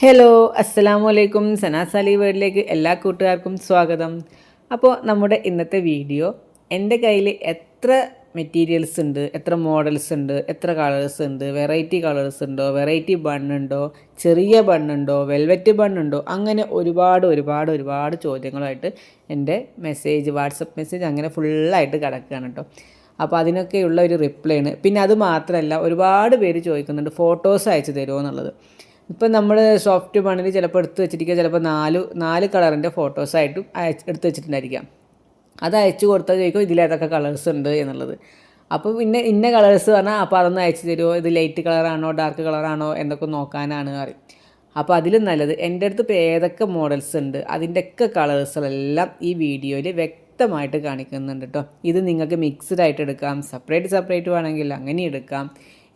Hello അസ്സലാമു അലൈക്കും സനാസ് അലി വേർഡിലേക്ക് എല്ലാ കൂട്ടുകാർക്കും സ്വാഗതം. അപ്പോൾ നമ്മുടെ ഇന്നത്തെ വീഡിയോ എന്റെ കയ്യിൽ എത്ര മെറ്റീരിയൽസ് ഉണ്ട് എത്ര മോഡൽസ് ഉണ്ട് എത്ര കളേഴ്സ് ഉണ്ട് വെറൈറ്റി കളേഴ്സ് ഉണ്ടോ വെറൈറ്റി ബണ്ണുണ്ടോ ചെറിയ ബണ്ണുണ്ടോ വെൽവെറ്റ് ബണ്ണുണ്ടോ അങ്ങനെ ഒരുപാട് ഒരുപാട് ഒരുപാട് ചോദ്യങ്ങളായിട്ട് എന്റെ മെസ്സേജ് വാട്സപ്പ് മെസ്സേജ് അങ്ങനെ ഫുള്ളായിട്ട് കിടക്കുകയാണ് കേട്ടോ. അപ്പോൾ അതിനൊക്കെയുള്ള ഒരു റിപ്ലൈ ആണ്. പിന്നെ അത് മാത്രമല്ല ഒരുപാട് പേര് ചോദിക്കുന്നുണ്ട് ഫോട്ടോസ് അയച്ചു തരുമോ എന്നുള്ളത്. ഇപ്പം നമ്മൾ സോഫ്റ്റ് മണ്ണിൽ ചിലപ്പോൾ എടുത്ത് വെച്ചിരിക്കുക. ചിലപ്പോൾ നാല് നാല് കളറിന്റെ ഫോട്ടോസായിട്ടും അയച്ച് എടുത്ത് വെച്ചിട്ടുണ്ടായിരിക്കാം. അത് അയച്ചു കൊടുത്താൽ ചോദിക്കും ഇതിലേതൊക്കെ കളേഴ്സ് ഉണ്ട് എന്നുള്ളത്. അപ്പോൾ പിന്നെ ഇന്ന കളേഴ്സ് പറഞ്ഞാൽ അപ്പോൾ അതൊന്ന് അയച്ചു തരുമോ ഇത് ലൈറ്റ് കളറാണോ ഡാർക്ക് കളറാണോ എന്നൊക്കെ നോക്കാനാണ് പറയും. അപ്പോൾ അതിലും നല്ലത് എന്റെ അടുത്ത് ഇപ്പോൾ ഏതൊക്കെ മോഡൽസ് ഉണ്ട് അതിന്റെയൊക്കെ കളേഴ്സുകളെല്ലാം ഈ വീഡിയോയിൽ വ്യക്തമായിട്ട് കാണിക്കുന്നുണ്ട് കേട്ടോ ഇത് നിങ്ങൾക്ക് മിക്സ്ഡ് ആയിട്ട് എടുക്കാം സെപ്പറേറ്റ് സെപ്പറേറ്റ് വേണമെങ്കിൽ അങ്ങനെ എടുക്കാം.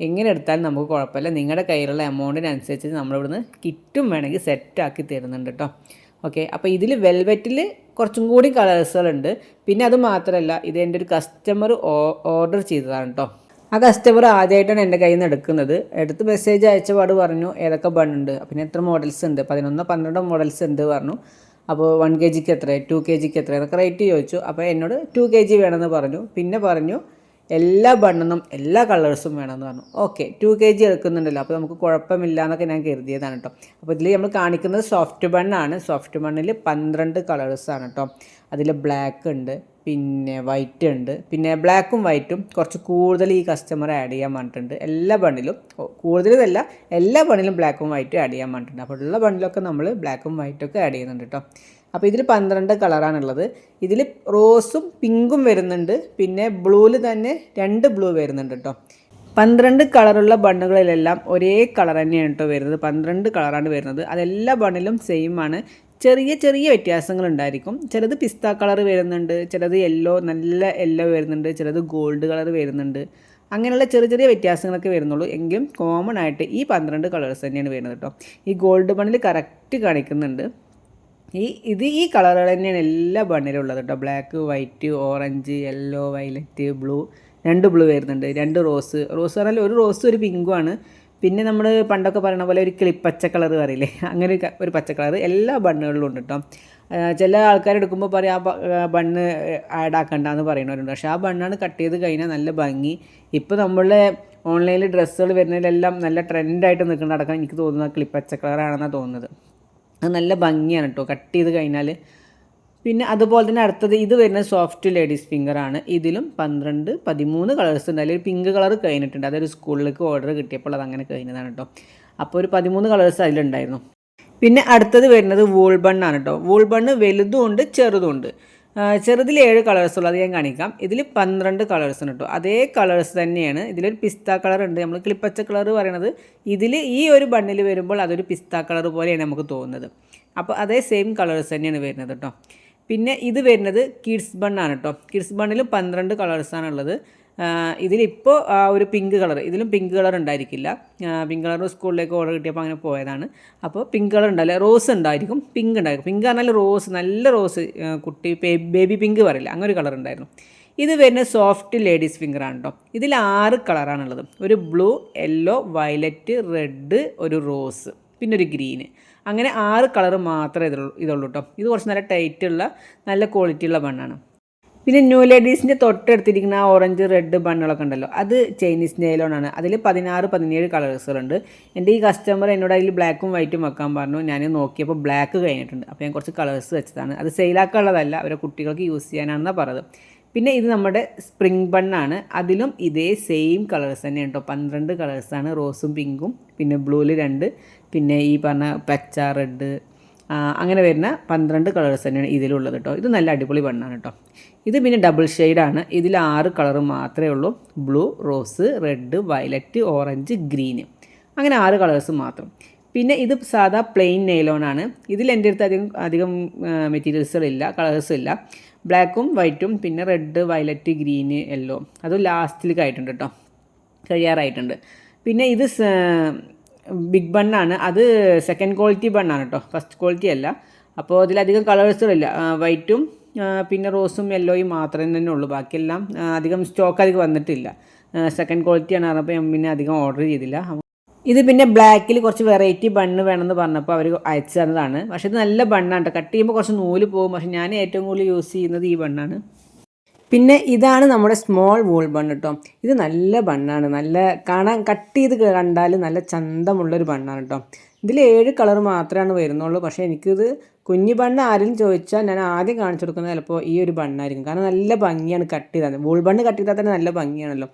എങ്ങനെ എടുത്താലും നമുക്ക് കുഴപ്പമില്ല. നിങ്ങളുടെ കയ്യിലുള്ള എമൗണ്ടിനനുസരിച്ച് നമ്മളിവിടുന്ന് കിറ്റും വേണമെങ്കിൽ സെറ്റാക്കി തരുന്നുണ്ട് കേട്ടോ. ഓക്കെ അപ്പോൾ ഇതിൽ വെൽവെറ്റിൽ കുറച്ചും കൂടി കളേഴ്സുകളുണ്ട്. പിന്നെ അത് മാത്രമല്ല ഇത് എന്റെ ഒരു കസ്റ്റമർ ഓർഡർ ചെയ്തതാണ് കേട്ടോ. ആ കസ്റ്റമർ ആദ്യമായിട്ടാണ് എന്റെ കയ്യിൽ നിന്ന് എടുക്കുന്നത്. എടുത്ത് മെസ്സേജ് അയച്ച പാട് പറഞ്ഞു ഏതൊക്കെ ബണ്ണുണ്ട് പിന്നെ എത്ര മോഡൽസ് ഉണ്ട്. പതിനൊന്ന് പന്ത്രണ്ട് മോഡൽസ് ഉണ്ട് പറഞ്ഞു. അപ്പോൾ വൺ കെ ജിക്ക് എത്ര ടു കെ ജിക്ക് എത്ര എന്നൊക്കെ റേറ്റ് ചോദിച്ചു. അപ്പോൾ എന്നോട് ടു കെ ജി വേണമെന്ന് പറഞ്ഞു. പിന്നെ പറഞ്ഞു എല്ലാ ബണ്ണെന്നും എല്ലാ കളേഴ്സും വേണമെന്ന് പറഞ്ഞു. ഓക്കെ ടു കെ ജി എടുക്കുന്നുണ്ടല്ലോ. അപ്പോൾ നമുക്ക് കുഴപ്പമില്ല എന്നൊക്കെ ഞാൻ കരുതിയതാണ് കേട്ടോ. അപ്പോൾ ഇതിൽ നമ്മൾ കാണിക്കുന്നത് സോഫ്റ്റ് ബണ്ണാണ് സോഫ്റ്റ് ബണ്ണിൽ പന്ത്രണ്ട് കളേഴ്സാണ് കേട്ടോ. അതിൽ ബ്ലാക്ക് ഉണ്ട് പിന്നെ വൈറ്റ് ഉണ്ട്. പിന്നെ ബ്ലാക്കും വൈറ്റും കുറച്ച് കൂടുതൽ ഈ കസ്റ്റമർ ആഡ് ചെയ്യാൻ പറഞ്ഞിട്ടുണ്ട്. എല്ലാ ബണ്ണിലും കൂടുതലല്ല എല്ലാ ബണ്ണിലും ബ്ലാക്കും വൈറ്റും ആഡ് ചെയ്യാൻ പറഞ്ഞിട്ടുണ്ട്. അപ്പോൾ ഉള്ള ബണ്ണിലൊക്കെ നമ്മൾ ബ്ലാക്കും വൈറ്റും ഒക്കെ ആഡ് ചെയ്യുന്നുണ്ട് കേട്ടോ. അപ്പോൾ ഇതിൽ പന്ത്രണ്ട് കളറാണുള്ളത്. ഇതിൽ റോസും പിങ്കും വരുന്നുണ്ട്. പിന്നെ ബ്ലൂവിൽ തന്നെ രണ്ട് ബ്ലൂ വരുന്നുണ്ട് കേട്ടോ പന്ത്രണ്ട് കളറുള്ള ബണ്ണുകളിലെല്ലാം ഒരേ കളർ തന്നെയാണ് കേട്ടോ വരുന്നത്. പന്ത്രണ്ട് കളറാണ് വരുന്നത്. അതെല്ലാ ബണ്ണിലും സെയിം ആണ്. ചെറിയ ചെറിയ വ്യത്യാസങ്ങൾ ഉണ്ടായിരിക്കും ചിലത് പിസ്ത കളർ വരുന്നുണ്ട്. ചിലത് യെല്ലോ നല്ല യെല്ലോ വരുന്നുണ്ട്. ചിലത് ഗോൾഡ് കളർ വരുന്നുണ്ട്. അങ്ങനെയുള്ള ചെറിയ ചെറിയ വ്യത്യാസങ്ങളൊക്കെ വരുന്നുള്ളൂ. എങ്കിലും കോമൺ ആയിട്ട് ഈ പന്ത്രണ്ട് കളേഴ്സ് തന്നെയാണ് വരുന്നത് കേട്ടോ ഈ ഗോൾഡ് ബണ്ണിൽ കറക്റ്റ് കാണിക്കുന്നുണ്ട്. ഈ ഇത് ഈ കളറുകൾ തന്നെയാണ് എല്ലാ ബണ്ണിലും ഉള്ളത് കേട്ടോ. Black white orange yellow violet blue രണ്ട് ബ്ലൂ വരുന്നുണ്ട്. രണ്ട് റോസ് റോസ് പറഞ്ഞാൽ ഒരു റോസ് ഒരു പിങ്കുമാണ് പിന്നെ നമ്മൾ പണ്ടൊക്കെ പറയണ പോലെ ഒരു കിളിപ്പച്ച കളർ പറയില്ലേ? അങ്ങനെ ഒരു പച്ച കളർ എല്ലാ ബണ്ണുകളിലും ഉണ്ട് കേട്ടോ. ചില ആൾക്കാർ എടുക്കുമ്പോൾ പറയും ആ ബണ്ണ് ആഡ് ആക്കണ്ടെന്ന് പറയുന്നവരുണ്ട് പക്ഷേ ആ ബണ്ണാണ് കട്ട് ചെയ്ത് കഴിഞ്ഞാൽ നല്ല ഭംഗി. ഇപ്പോൾ നമ്മളെ ഓൺലൈനിൽ ഡ്രസ്സുകൾ വരുന്നതിലെല്ലാം നല്ല ട്രെൻഡായിട്ട് നിൽക്കുന്ന അടക്കം എനിക്ക് തോന്നുന്നത് ക്ലിപ്പച്ച കളറാണെന്നാണ് തോന്നുന്നത്. അത് നല്ല ഭംഗിയാണ് കേട്ടോ കട്ട് ചെയ്ത് കഴിഞ്ഞാൽ പിന്നെ അതുപോലെ തന്നെ അടുത്തത് ഇത് വരുന്ന സോഫ്റ്റ് ലേഡീസ് ആണ്. ഇതിലും പന്ത്രണ്ട് പതിമൂന്ന് കളേഴ്സ് ഉണ്ട്. അതിൽ പിങ്ക് കളർ കഴിഞ്ഞിട്ടുണ്ട്. അതൊരു സ്കൂളിലേക്ക് ഓർഡർ കിട്ടിയപ്പോൾ അത് അങ്ങനെ കഴിഞ്ഞതാണ് കേട്ടോ അപ്പോൾ ഒരു പതിമൂന്ന് കളേഴ്സ് അതിലുണ്ടായിരുന്നു. പിന്നെ അടുത്തത് വരുന്നത് വൂൾ ബണ്ണാണ് കേട്ടോ വൂൾ ബണ്ണ് വലുതും ചെറുതിൽ ഏഴ് കളേഴ്സ് ഉള്ളത് ഞാൻ കാണിക്കാം. ഇതിൽ പന്ത്രണ്ട് കളേഴ്സ് ഉണ്ട് കേട്ടോ. അതേ കളേഴ്സ് തന്നെയാണ്. ഇതിലൊരു പിസ്ത കളർ ഉണ്ട്. നമ്മൾ ക്ലിപ്പച്ച കളർ പറയണത്. ഇതിൽ ഈ ഒരു ബണ്ണിൽ വരുമ്പോൾ അതൊരു പിസ്ത കളർ പോലെയാണ് നമുക്ക് തോന്നുന്നത്. അപ്പോൾ അതേ സെയിം കളേഴ്സ് തന്നെയാണ് വരുന്നത് കേട്ടോ. പിന്നെ ഇത് വരുന്നത് കിഡ്സ് ബണ്ണാണ് കേട്ടോ. കിഡ്സ് ബണ്ണിൽ പന്ത്രണ്ട് കളേഴ്സാണ് ഉള്ളത്. ഇതിലിപ്പോൾ ഒരു പിങ്ക് കളർ ഇതിലും പിങ്ക് കളർ ഉണ്ടായിരിക്കില്ല. പിങ്ക് കളർ സ്കൂളിലേക്ക് ഓർഡർ കിട്ടിയപ്പോൾ അങ്ങനെ പോയതാണ്. അപ്പോൾ പിങ്ക് കളർ ഉണ്ടാവില്ല. റോസ് ഉണ്ടായിരിക്കും. പിങ്ക് ഉണ്ടായിരിക്കും. പിങ്ക് പറഞ്ഞാൽ റോസ് നല്ല റോസ് കുട്ടി ബേബി പിങ്ക് പറയില്ല? അങ്ങനെ ഒരു കളർ ഉണ്ടായിരുന്നു. ഇത് വരുന്ന സോഫ്റ്റ് ലേഡീസ് ഫിംഗർ ആണ് കേട്ടോ ഇതിൽ ആറ് കളറാണുള്ളത് ഒരു ബ്ലൂ യെല്ലോ വയലറ്റ് റെഡ് ഒരു റോസ് പിന്നെ ഒരു ഗ്രീന് അങ്ങനെ ആറ് കളർ മാത്രമേ ഇതുള്ളൂ ഇതുള്ളൂ കേട്ടോ ഇത് കുറച്ച് നല്ല ടൈറ്റുള്ള നല്ല ക്വാളിറ്റി ക്വാളിറ്റിയുള്ള ബണ്ണാണ് പിന്നെ ന്യൂ ലേഡീസിന്റെ തൊട്ടടുത്തിരിക്കുന്ന ആ ഓറഞ്ച് റെഡ് ബണ്ണുകളൊക്കെ ഉണ്ടല്ലോ. അത് ചൈനീസ് നെയിലോണാണ് അതിൽ പതിനാറ് പതിനേഴ് കളേഴ്സുകളുണ്ട്. എന്റെ ഈ കസ്റ്റമർ എന്നോട് അതിൽ ബ്ലാക്കും വൈറ്റും വെക്കാൻ പറഞ്ഞു. ഞാൻ നോക്കിയപ്പോൾ ബ്ലാക്ക് കഴിഞ്ഞിട്ടുണ്ട്. അപ്പോൾ ഞാൻ കുറച്ച് കളേഴ്സ് വെച്ചതാണ്. അത് സെയിലാക്കാനുള്ളതല്ല അവരെ കുട്ടികൾക്ക് യൂസ് ചെയ്യാനാണെന്നാണ് പറഞ്ഞത്. പിന്നെ ഇത് നമ്മുടെ സ്പ്രിംഗ് ബണ്ണാണ് അതിലും ഇതേ സെയിം കളേഴ്സ് തന്നെ കേട്ടോ. പന്ത്രണ്ട് കളേഴ്സാണ് റോസും പിങ്കും പിന്നെ ബ്ലൂവിൽ രണ്ട്. പിന്നെ ഈ പറഞ്ഞ പച്ച റെഡ് അങ്ങനെ വരുന്ന പന്ത്രണ്ട് കളേഴ്സ് തന്നെയാണ് ഇതിലുള്ളത് കേട്ടോ. ഇത് നല്ല അടിപൊളി ബണ്ണാണ് കേട്ടോ. ഇത് പിന്നെ ഡബിൾ ഷെയ്ഡാണ് ഇതിൽ ആറ് കളർ മാത്രമേ ഉള്ളൂ. Blue rose red violet orange green അങ്ങനെ ആറ് കളേഴ്സ് മാത്രം. പിന്നെ ഇത് സാധാ പ്ലെയിൻ നെയിലോണാണ് ഇതിൽ എന്റെ അടുത്ത് അധികം അധികം മെറ്റീരിയൽസുകളില്ല കളേഴ്സ് ഇല്ല ബ്ലാക്കും വൈറ്റും പിന്നെ റെഡ് വയലറ്റ് ഗ്രീന് യെല്ലോ അത് ലാസ്റ്റിലേക്ക് ആയിട്ടുണ്ട് കേട്ടോ. കഴിയാറായിട്ടുണ്ട്. പിന്നെ ഇത് ബിഗ് ബണ്ണാണ്. അത് സെക്കൻഡ് ക്വാളിറ്റി ബണ്ണാണ് കേട്ടോ ഫസ്റ്റ് ക്വാളിറ്റി അല്ല. അപ്പോൾ അതിലധികം കളേഴ്സുകളില്ല. വൈറ്റും പിന്നെ റോസും യെല്ലോയും മാത്രമേ തന്നെ ഉള്ളൂ. ബാക്കിയെല്ലാം അധികം സ്റ്റോക്ക് അധികം വന്നിട്ടില്ല. സെക്കൻഡ് ക്വാളിറ്റിയാണ് പറഞ്ഞപ്പോൾ ഞാൻ പിന്നെ അധികം ഓർഡർ ചെയ്തില്ല. ഇത് പിന്നെ ബ്ലാക്കിൽ കുറച്ച് വെറൈറ്റി ബണ്ണ് വേണമെന്ന് പറഞ്ഞപ്പോൾ അവർ അയച്ചു തന്നതാണ്. പക്ഷേ ഇത് നല്ല ബണ്ണാണ് കേട്ടോ കട്ട് ചെയ്യുമ്പോൾ കുറച്ച് നൂൽ പോകും. പക്ഷേ ഞാൻ ഏറ്റവും കൂടുതൽ യൂസ് ചെയ്യുന്നത് ഈ ബണ്ണാണ് പിന്നെ ഇതാണ് നമ്മുടെ സ്മോൾ വൂൾ ബൺ കേട്ടോ ഇത് നല്ല ബണ്ണാണ് നല്ല കാണാൻ കട്ട് ചെയ്ത് കണ്ടാൽ നല്ല ചന്തമുള്ളൊരു ബണ്ണാണ് കേട്ടോ ഇതിൽ ഏഴ് കളർ മാത്രമാണ് വരുന്നുള്ളൂ. പക്ഷേ എനിക്കിത് കുഞ്ഞു ബണ്ണ് ആരും ചോദിച്ചാൽ ഞാൻ ആദ്യം കാണിച്ചു കൊടുക്കുന്നത് ചിലപ്പോൾ ഈ ഒരു ബണ്ണായിരിക്കും കാരണം നല്ല ഭംഗിയാണ് കട്ട് ചെയ്താൽ. വൂൾ ബണ്ണ് കട്ട് ചെയ്താൽ തന്നെ നല്ല ഭംഗിയാണല്ലോ.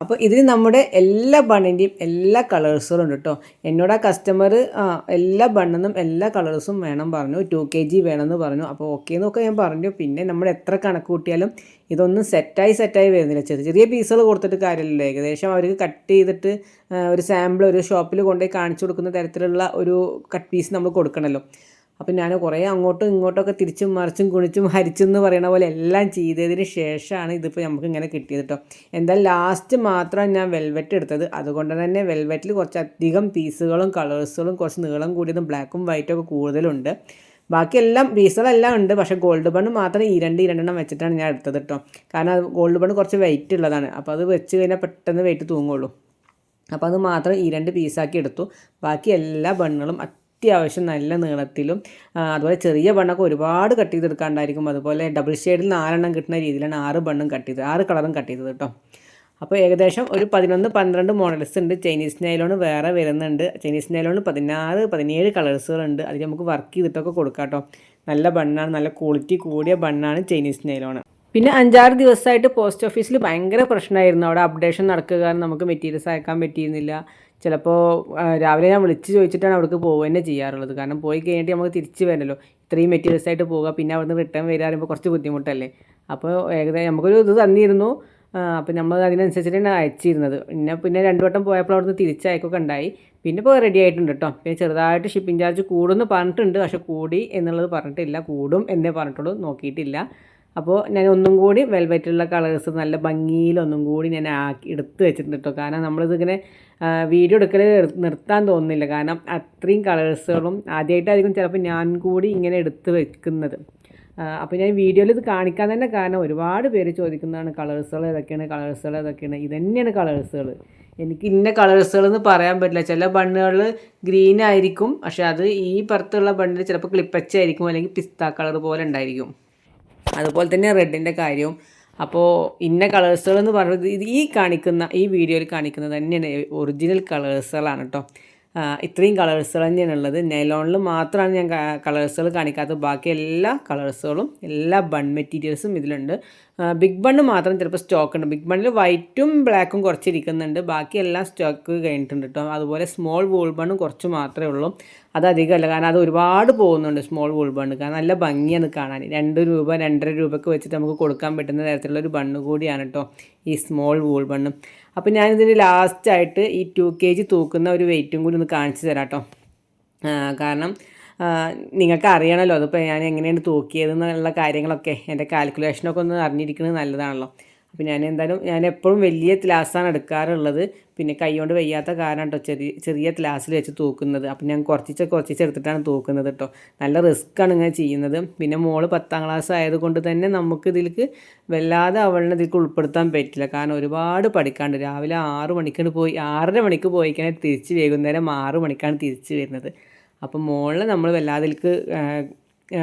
അപ്പോൾ ഇതിൽ നമ്മുടെ എല്ലാ ബണ്ണിന്റെയും എല്ലാ കളേഴ്സുകളും ഉണ്ട് കേട്ടോ എന്നോട് ആ കസ്റ്റമർ എല്ലാ ബണ്ണെന്നും എല്ലാ കളേഴ്സും വേണം പറഞ്ഞു. ടു കെ ജി വേണമെന്ന് പറഞ്ഞു. അപ്പോൾ ഓക്കെ എന്നൊക്കെ ഞാൻ പറഞ്ഞു. പിന്നെ നമ്മൾ എത്ര കണക്ക് കൂട്ടിയാലും ഇതൊന്നും സെറ്റായി സെറ്റായി വരുന്നില്ല. ചെറിയ ചെറിയ പീസുകൾ കൊടുത്തിട്ട് കാര്യമില്ല ഏകദേശം അവർക്ക് കട്ട് ചെയ്തിട്ട് ഒരു സാമ്പിൾ ഒരു ഷോപ്പിൽ കൊണ്ടുപോയി കാണിച്ചു കൊടുക്കുന്ന തരത്തിലുള്ള ഒരു കട്ട് പീസ് നമ്മൾ കൊടുക്കണമല്ലോ അപ്പം ഞാൻ കുറേ അങ്ങോട്ടും ഇങ്ങോട്ടൊക്കെ തിരിച്ചും മറിച്ചും കുണിച്ചും ഹരിച്ചെന്ന് പറയണ പോലെ എല്ലാം ചെയ്തതിന് ശേഷമാണ് ഇതിപ്പോൾ നമുക്ക് ഇങ്ങനെ കിട്ടിയത് കേട്ടോ എന്താ ലാസ്റ്റ് മാത്രമാണ് ഞാൻ വെൽവെറ്റ് എടുത്തത്. അതുകൊണ്ട് തന്നെ വെൽവെറ്റിൽ കുറച്ചധികം പീസുകളും കളേഴ്സുകളും കുറച്ച് നീളം കൂടിയതും ബ്ലാക്കും വൈറ്റും ഒക്കെ കൂടുതലുണ്ട്. ബാക്കിയെല്ലാം പീസുകളെല്ലാം ഉണ്ട്. പക്ഷേ ഗോൾഡ് ബണ്ണ് മാത്രം ഈ രണ്ട് ഈ രണ്ടെണ്ണം വെച്ചിട്ടാണ് ഞാൻ എടുത്തത് കേട്ടോ കാരണം ഗോൾഡ് ബണ്ണ് കുറച്ച് വെയിറ്റ് ഉള്ളതാണ്. അപ്പോൾ അത് വെച്ച് കഴിഞ്ഞാൽ പെട്ടെന്ന് വെയിറ്റ് തൂങ്ങുള്ളൂ. അപ്പോൾ അത് മാത്രം ഈ രണ്ട് പീസാക്കി എടുത്തു. ബാക്കി എല്ലാ ബണ്ണുകളും അത്യാവശ്യം നല്ല നീളത്തിലും അതുപോലെ ചെറിയ ബണ്ണൊക്കെ ഒരുപാട് കട്ട് ചെയ്തെടുക്കാണ്ടായിരിക്കും. അതുപോലെ ഡബിൾ ഷെയ്ഡിൽ നാലെണ്ണം കിട്ടുന്ന രീതിയിലാണ് ആറ് ബണ്ണും കട്ട് ചെയ്തത് ആറ് കളറും കട്ട് ചെയ്തത് കേട്ടോ അപ്പോൾ ഏകദേശം ഒരു പതിനൊന്ന് പന്ത്രണ്ട് മോഡൽസ് ഉണ്ട്. ചൈനീസ് നൈലോൺ വേറെ വരുന്നുണ്ട്. ചൈനീസ് നൈലോൺ പതിനാറ് പതിനേഴ് കളേഴ്സുകളുണ്ട് അതിൽ നമുക്ക് വർക്ക് ചെയ്തിട്ടൊക്കെ കൊടുക്കാം കേട്ടോ നല്ല ബണ്ണാണ് നല്ല ക്വാളിറ്റി കൂടിയ ബണ്ണാണ് ചൈനീസ് നൈലോൺ പിന്നെ അഞ്ചാറ് ദിവസമായിട്ട് പോസ്റ്റ് ഓഫീസിൽ ഭയങ്കര പ്രശ്നമായിരുന്നു അവിടെ അപ്ഡേഷൻ നടക്കുക നമുക്ക് മെറ്റീരിയൽസ് അയക്കാൻ പറ്റിയിരുന്നില്ല. ചിലപ്പോൾ രാവിലെ ഞാൻ വിളിച്ച് ചോദിച്ചിട്ടാണ് അവിടേക്ക് പോകുക തന്നെ ചെയ്യാറുള്ളത്. കാരണം പോയി കഴിഞ്ഞിട്ട് നമുക്ക് തിരിച്ച് വരണല്ലോ. ഇത്രയും മെറ്റീരിയൽസ് ആയിട്ട് പോവുക പിന്നെ അവിടുന്ന് റിട്ടേൺ വരാറുമ്പോൾ കുറച്ച് ബുദ്ധിമുട്ടല്ലേ? അപ്പോൾ ഏകദേശം നമുക്കൊരു ഇത് തന്നിരുന്നു. അപ്പോൾ നമ്മൾ അതിനനുസരിച്ചിട്ടാണ് അയച്ചിരുന്നത്. പിന്നെ പിന്നെ രണ്ട് വട്ടം പോയപ്പോൾ അവിടുന്ന് തിരിച്ചയക്കൊക്കെ ഉണ്ടായി. പിന്നെ ഇപ്പോൾ റെഡി ആയിട്ടുണ്ട് കേട്ടോ പിന്നെ ചെറുതായിട്ട് ഷിപ്പിംഗ് ചാർജ് കൂടുമെന്ന് പറഞ്ഞിട്ടുണ്ട്. പക്ഷേ കൂടി എന്നുള്ളത് പറഞ്ഞിട്ടില്ല. കൂടും എന്നേ പറഞ്ഞിട്ടുള്ളൂ. നോക്കിയിട്ടില്ല. അപ്പോൾ ഞാൻ ഒന്നും കൂടി വെൽവെറ്റുള്ള കളേഴ്സ് നല്ല ഭംഗിയിൽ ഒന്നും കൂടി ഞാൻ ആക്കി എടുത്ത് വെച്ചിട്ടുണ്ട് കാരണം നമ്മളിതിങ്ങനെ വീഡിയോ എടുക്കൽ നിർത്താൻ തോന്നുന്നില്ല. കാരണം അത്രയും കളേഴ്സുകളും ആദ്യമായിട്ടായിരിക്കും ചിലപ്പോൾ ഞാൻ കൂടി ഇങ്ങനെ എടുത്ത് വെക്കുന്നത്. അപ്പോൾ ഞാൻ വീഡിയോയിൽ ഇത് കാണിക്കാൻ തന്നെ കാരണം ഒരുപാട് പേര് ചോദിക്കുന്നതാണ് കളേഴ്സുകൾ ഏതൊക്കെയാണ് കളേഴ്സുകൾ ഏതൊക്കെയാണ്. ഇത് തന്നെയാണ് കളേഴ്സുകൾ. എനിക്ക് ഇന്ന കളേഴ്സുകൾ എന്ന് പറയാൻ പറ്റില്ല. ചില ബണ്ണുകൾ ഗ്രീൻ ആയിരിക്കും പക്ഷേ അത് ഈ പുറത്തുള്ള ബണ്ണിൽ ചിലപ്പോൾ ക്ലിപ്പച്ചായിരിക്കും അല്ലെങ്കിൽ പിസ്ത കളർ പോലെ ഉണ്ടായിരിക്കും. അതുപോലെ തന്നെ റെഡിന്റെ കാര്യവും. അപ്പോൾ ഇന്ന കളേഴ്സുകൾ എന്ന് പറയുന്നത് ഇത് ഈ കാണിക്കുന്ന ഈ വീഡിയോയിൽ കാണിക്കുന്നത് തന്നെയാണ്. ഒറിജിനൽ കളേഴ്സുകളാണ് കേട്ടോ. ഇത്രയും കളേഴ്സുകൾ തന്നെയാണ് ഉള്ളത്. നൈലോണിൽ മാത്രമാണ് ഞാൻ കളേഴ്സുകൾ കാണിക്കാത്തത്. ബാക്കി എല്ലാ കളേഴ്സുകളും എല്ലാ ബൺ മെറ്റീരിയൽസും ഇതിലുണ്ട്. ബിഗ് ബണ്ണ് മാത്രം ചിലപ്പോൾ സ്റ്റോക്ക് ഉണ്ട്. ബിഗ് ബണ്ണിൽ വൈറ്റും ബ്ലാക്കും കുറച്ചിരിക്കുന്നുണ്ട്. ബാക്കി എല്ലാം സ്റ്റോക്ക് കഴിഞ്ഞിട്ടുണ്ട് കേട്ടോ അതുപോലെ സ്മോൾ വൂൾ ബണ്ണും കുറച്ച് മാത്രമേ ഉള്ളൂ. അത് അധികമല്ല കാരണം അത് ഒരുപാട് പോകുന്നുണ്ട് സ്മോൾ വൂൾ ബണ്ണ് കാരണം നല്ല ഭംഗിയാണ് കാണാൻ. രണ്ട് രൂപ രണ്ടര രൂപയ്ക്ക് വെച്ചിട്ട് നമുക്ക് കൊടുക്കാൻ പറ്റുന്ന തരത്തിലുള്ള ഒരു ബണ്ണ് കൂടിയാണ് കേട്ടോ ഈ സ്മോൾ വൂൾ ബണ്ണ് അപ്പോൾ ഞാനിതിന് ലാസ്റ്റായിട്ട് ഈ ടു കെ ജി തൂക്കുന്ന ഒരു വെയിറ്റും കൂടി ഒന്ന് കാണിച്ചു തരാം കേട്ടോ കാരണം നിങ്ങൾക്ക് അറിയണമല്ലോ അതിപ്പോൾ ഞാൻ എങ്ങനെയാണ് തൂക്കിയത് എന്നുള്ള കാര്യങ്ങളൊക്കെ. എന്റെ കാൽക്കുലേഷനൊക്കെ ഒന്ന് അറിഞ്ഞിരിക്കുന്നത് നല്ലതാണല്ലോ. അപ്പോൾ ഞാൻ എന്തായാലും ഞാൻ എപ്പോഴും വലിയ ഗ്ലാസ്സാണ് എടുക്കാറുള്ളത്. പിന്നെ കൈകൊണ്ട് വയ്യാത്ത കാരണം കേട്ടോ ചെറിയ ചെറിയ ഗ്ലാസ്സിൽ വെച്ച് തൂക്കുന്നത്. അപ്പം ഞാൻ കുറച്ചിച്ച് കുറച്ചിച്ച് എടുത്തിട്ടാണ് തൂക്കുന്നത് കേട്ടോ നല്ല റിസ്ക്കാണ് ഇങ്ങനെ ചെയ്യുന്നത്. പിന്നെ മോൾ പത്താം ക്ലാസ് ആയതുകൊണ്ട് തന്നെ നമുക്ക് ഇതിലേക്ക് വല്ലാതെ അവളിനെ ഇതിലേക്ക് ഉൾപ്പെടുത്താൻ പറ്റില്ല. കാരണം ഒരുപാട് പഠിക്കാണ്ട് രാവിലെ ആറ് മണിക്കാണ് പോയി ആറര മണിക്ക് പോയിക്കാൻ തിരിച്ച് വൈകുന്നേരം ആറ് മണിക്കാണ് തിരിച്ച് വരുന്നത്. അപ്പം മോളിൽ നമ്മൾ വല്ലാതിലേക്ക്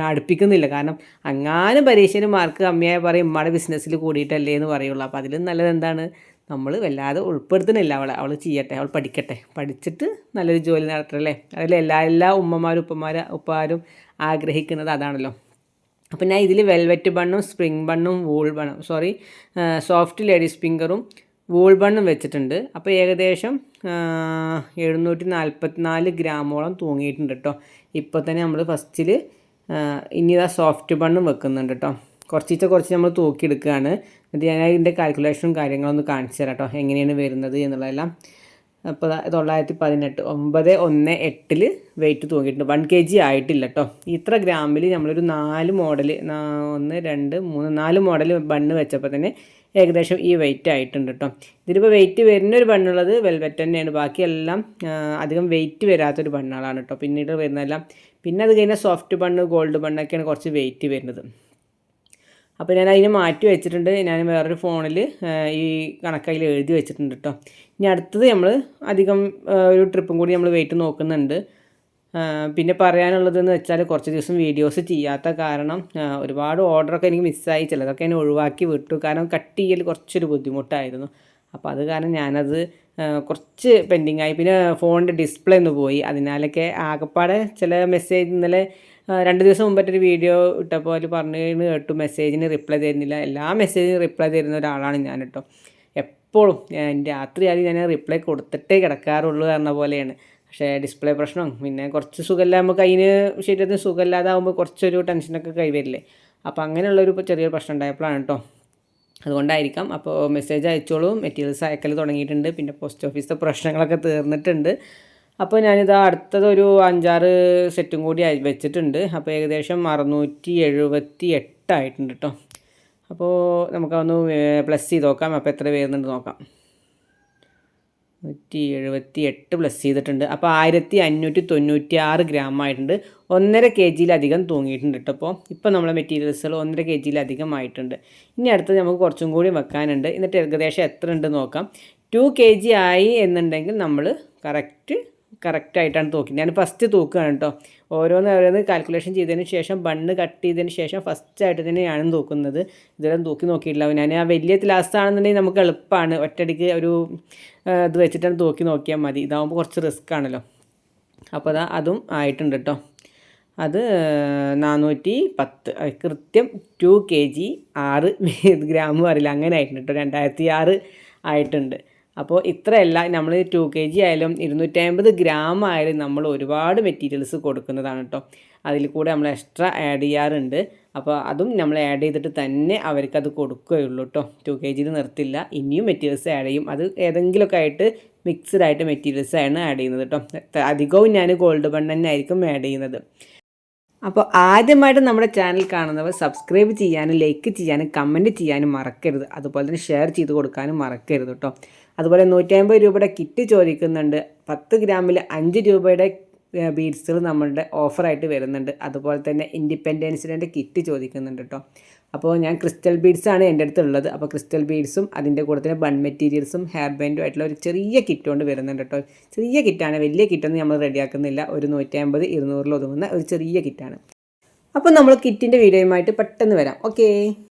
അടുപ്പിക്കുന്നില്ല. കാരണം അങ്ങാനും പരീക്ഷയിൽ മാർക്ക് കമ്മിയായ പറയും ഉമ്മയുടെ ബിസിനസ്സിൽ കൂടിയിട്ടല്ലേ എന്ന് പറയുള്ളൂ. അപ്പോൾ അതിലും നല്ലത് എന്താണ്? നമ്മൾ വല്ലാതെ ഉൾപ്പെടുത്തുന്നില്ല അവളെ. അവൾ ചെയ്യട്ടെ അവൾ പഠിക്കട്ടെ. പഠിച്ചിട്ട് നല്ലൊരു ജോലി നടത്തല്ലേ അതിൽ എല്ലാ എല്ലാ ഉമ്മമാരും ഉപ്പമാരും ഉപ്പാരും ആഗ്രഹിക്കുന്നത് അതാണല്ലോ. അപ്പം ഞാൻ ഇതിൽ വെൽവെറ്റ് ബണ്ണും സ്പ്രിംഗ് ബണ്ണും വൂൾ ബണ്ണും സോറി സോഫ്റ്റ് ലേഡീസ് ഫിംഗറും വൂൾ ബണ്ണും വെച്ചിട്ടുണ്ട്. അപ്പോൾ ഏകദേശം എഴുന്നൂറ്റി നാൽപ്പത്തി നാല് ഗ്രാമോളം തൂങ്ങിയിട്ടുണ്ട് കേട്ടോ ഇപ്പോൾ തന്നെ നമ്മൾ ഫസ്റ്റിൽ ഇനി സോഫ്റ്റ് ബണ്ണും വെക്കുന്നുണ്ട് കേട്ടോ കുറച്ചിച്ച കുറച്ച് നമ്മൾ തൂക്കിയെടുക്കുകയാണ് എന്നിട്ട് ഞാൻ അതിന്റെ കാൽക്കുലേഷനും കാര്യങ്ങളൊന്ന് കാണിച്ചു തരാം കേട്ടോ എങ്ങനെയാണ് വരുന്നത് എന്നുള്ളതെല്ലാം. അപ്പോൾ തൊള്ളായിരത്തി പതിനെട്ട് ഒമ്പത് ഒന്ന് എട്ടിൽ വെയിറ്റ് തൂങ്ങിയിട്ടുണ്ട്. വൺ കെ ജി ആയിട്ടില്ല കേട്ടോ ഇത്ര ഗ്രാമിൽ നമ്മളൊരു നാല് മോഡൽ ഒന്ന് രണ്ട് മൂന്ന് നാല് മോഡൽ ബണ്ണ് വെച്ചപ്പോൾ തന്നെ ഏകദേശം ഈ വെയിറ്റ് ആയിട്ടുണ്ട് കേട്ടോ ഇതിലിപ്പോൾ വെയിറ്റ് വരുന്ന ഒരു ബണ്ണുള്ളത് വെൽവെറ്റ് തന്നെയാണ്. ബാക്കിയെല്ലാം അധികം വെയിറ്റ് വരാത്തൊരു ബണ്ണുകളാണ് കേട്ടോ പിന്നീട് വരുന്നതെല്ലാം പിന്നെ അത് കഴിഞ്ഞാൽ സോഫ്റ്റ് ബണ്ണ് ഗോൾഡ് ബണ്ണൊക്കെയാണ് കുറച്ച് വെയിറ്റ് വരുന്നത്. അപ്പോൾ ഞാൻ അതിനെ മാറ്റി വെച്ചിട്ടുണ്ട്. ഞാൻ വേറൊരു ഫോണിൽ ഈ കണക്കതിൽ എഴുതി വെച്ചിട്ടുണ്ട് കേട്ടോ ഇനി അടുത്തത് നമ്മൾ അധികം ഒരു ട്രിപ്പും കൂടി നമ്മൾ വെയിറ്റ് നോക്കുന്നുണ്ട്. പിന്നെ പറയാനുള്ളതെന്ന് വെച്ചാൽ കുറച്ച് ദിവസം വീഡിയോസ് ചെയ്യാത്ത കാരണം ഒരുപാട് ഓർഡറൊക്കെ എനിക്ക് മിസ്സായി ചിലതൊക്കെ ഞാൻ ഒഴിവാക്കി വിട്ടു. കാരണം കട്ട് ചെയ്യൽ കുറച്ചൊരു ബുദ്ധിമുട്ടായിരുന്നു. അപ്പോൾ അത് കാരണം ഞാനത് കുറച്ച് പെൻഡിങ് ആയി. പിന്നെ ഫോണിന്റെ ഡിസ്പ്ലേ ഒന്ന് പോയി. അതിനാലൊക്കെ ആകെപ്പാടെ ചില മെസ്സേജ് ഇന്നലെ രണ്ട് ദിവസം മുമ്പത്തെ ഒരു വീഡിയോ ഇട്ടപ്പോൾ അതിൽ പറഞ്ഞു കേട്ടു. മെസ്സേജിന് റിപ്ലൈ തരുന്നില്ല. എല്ലാ മെസ്സേജിനും റിപ്ലൈ തരുന്ന ഒരാളാണ് ഞാൻ കേട്ടോ. എപ്പോഴും രാത്രി രാത്രിയായാലും ഞാൻ റിപ്ലൈ കൊടുത്തിട്ടേ കിടക്കാറുള്ളൂ എന്ന പോലെയാണ്. പക്ഷേ ഡിസ്പ്ലേ പ്രശ്നം. പിന്നെ കുറച്ച് സുഖമില്ല നമുക്ക് അതിന് ശരീരത്തിന് സുഖമില്ലാതാവുമ്പോൾ കുറച്ചൊരു ടെൻഷനൊക്കെ കൈവരില്ലേ അപ്പോൾ അങ്ങനെയുള്ളൊരു ചെറിയൊരു പ്രശ്നം ഉണ്ടായപ്പോഴാണ് കേട്ടോ അതുകൊണ്ടായിരിക്കാം. അപ്പോൾ മെസ്സേജ് അയച്ചോളൂ. മെറ്റീരിയൽസ് അയക്കൽ തുടങ്ങിയിട്ടുണ്ട്. പിന്നെ പോസ്റ്റ് ഓഫീസിലെ പ്രശ്നങ്ങളൊക്കെ തീർന്നിട്ടുണ്ട്. അപ്പോൾ ഞാനിത് അടുത്തതൊരു അഞ്ചാറ് സെറ്റും കൂടി വെച്ചിട്ടുണ്ട്. അപ്പോൾ ഏകദേശം അറുന്നൂറ്റി എഴുപത്തി എട്ടായിട്ടുണ്ട് കേട്ടോ അപ്പോൾ നമുക്കൊന്ന് പ്ലസ് ചെയ്ത് നോക്കാം. അപ്പോൾ എത്ര വരുന്നുണ്ട് നോക്കാം. നൂറ്റി എഴുപത്തി എട്ട് പ്ലസ് ചെയ്തിട്ടുണ്ട്. അപ്പോൾ ആയിരത്തി അഞ്ഞൂറ്റി തൊണ്ണൂറ്റി ആറ് ഗ്രാം ആയിട്ടുണ്ട്. ഒന്നര കെ ജിയിലധികം തൂങ്ങിയിട്ടുണ്ട് കേട്ടോ അപ്പോൾ ഇപ്പോൾ നമ്മളെ മെറ്റീരിയൽസുകൾ ഒന്നര കെ ജിയിലധികം ആയിട്ടുണ്ട്. ഇനി അടുത്ത് നമുക്ക് കുറച്ചും കൂടി വെക്കാനുണ്ട്. എന്നിട്ട് ഏകദേശം എത്ര ഉണ്ട് നോക്കാം. ടു കെ ജി ആയി എന്നുണ്ടെങ്കിൽ നമ്മൾ കറക്റ്റ് കറക്റ്റായിട്ടാണ് തൂക്കി ഞാൻ ഫസ്റ്റ് തൂക്കുകയാണ് കേട്ടോ. ഓരോന്ന് ഓരോന്ന് കാൽക്കുലേഷൻ ചെയ്തതിന് ശേഷം ബണ്ണ് കട്ട് ചെയ്തതിന് ശേഷം ഫസ്റ്റ് ആയിട്ട് തന്നെയാണ് തൂക്കുന്നത്. ഇതെല്ലാം തൂക്കി നോക്കിയിട്ടില്ല. ഞാൻ ആ വലിയ ലാസ്റ്റ് ആണെന്നുണ്ടെങ്കിൽ നമുക്ക് എളുപ്പമാണ് ഒറ്റയടിക്ക് ഒരു ഇത് വെച്ചിട്ടാണ് തൂക്കി നോക്കിയാൽ മതി. ഇതാകുമ്പോൾ കുറച്ച് റിസ്ക് ആണല്ലോ. അപ്പോൾ അതാ അതും ആയിട്ടുണ്ട് കേട്ടോ. അത് നാനൂറ്റി പത്ത് കൃത്യം ടു കെ ജി ആറ് ഗ്രാം പറയില്ല അങ്ങനെ ആയിട്ടുണ്ട് കേട്ടോ. രണ്ടായിരത്തി ആറ് ആയിട്ടുണ്ട്. അപ്പോൾ ഇത്രയല്ല നമ്മൾ ടു കെ ജി ആയാലും ഇരുന്നൂറ്റമ്പത് ഗ്രാം ആയാലും നമ്മൾ ഒരുപാട് മെറ്റീരിയൽസ് കൊടുക്കുന്നതാണ് കേട്ടോ അതിൽ കൂടെ നമ്മൾ എക്സ്ട്രാ ആഡ് ചെയ്യാറുണ്ട്. അപ്പോൾ അതും നമ്മൾ ആഡ് ചെയ്തിട്ട് തന്നെ അവർക്കത് കൊടുക്കുകയുള്ളൂ കേട്ടോ ടു കെ ജിയിൽ നിർത്തില്ല ഇനിയും മെറ്റീരിയൽസ് ആഡ് ചെയ്യും. അത് ഏതെങ്കിലുമൊക്കെ ആയിട്ട് മിക്സ്ഡ് ആയിട്ട് മെറ്റീരിയൽസ് ആണ് ആഡ് ചെയ്യുന്നത് കേട്ടോ അധികവും ഞാൻ ഗോൾഡ് ബൺ തന്നെ ആയിരിക്കും ആഡ് ചെയ്യുന്നത്. അപ്പോൾ ആദ്യമായിട്ട് നമ്മുടെ ചാനൽ കാണുന്നവർ സബ്സ്ക്രൈബ് ചെയ്യാനും ലൈക്ക് ചെയ്യാനും കമന്റ് ചെയ്യാനും മറക്കരുത്. അതുപോലെ തന്നെ ഷെയർ ചെയ്ത് കൊടുക്കാനും മറക്കരുത് കേട്ടോ അതുപോലെ നൂറ്റമ്പത് രൂപയുടെ കിറ്റ് ചോദിക്കുന്നുണ്ട്. പത്ത് ഗ്രാമിൽ അഞ്ച് രൂപയുടെ ബീഡ്സുകൾ നമ്മളുടെ ഓഫറായിട്ട് വരുന്നുണ്ട്. അതുപോലെ തന്നെ ഇൻഡിപെൻഡൻസ് ഡേന്റെ കിറ്റ് ചോദിക്കുന്നുണ്ട് കേട്ടോ അപ്പോൾ ഞാൻ ക്രിസ്റ്റൽ ബീഡ്സാണ് എന്റെ അടുത്തുള്ളത് അപ്പോൾ ക്രിസ്റ്റൽ ബീഡ്സും അതിന്റെ കൂടെ തന്നെ ബൺ മെറ്റീരിയൽസും ഹെയർ ബാൻഡും ആയിട്ടുള്ള ഒരു ചെറിയ കിറ്റ് കൊണ്ട് വരുന്നുണ്ട് കേട്ടോ. ചെറിയ കിറ്റാണ് വലിയ കിറ്റൊന്നും നമ്മൾ റെഡിയാക്കുന്നില്ല. ഒരു നൂറ്റമ്പത് ഇരുന്നൂറിൽ ഒതുങ്ങുന്ന ഒരു ചെറിയ കിറ്റാണ് അപ്പോൾ നമ്മൾ കിറ്റിന്റെ വീഡിയോയുമായിട്ട് പെട്ടെന്ന് വരാം. ഓക്കേ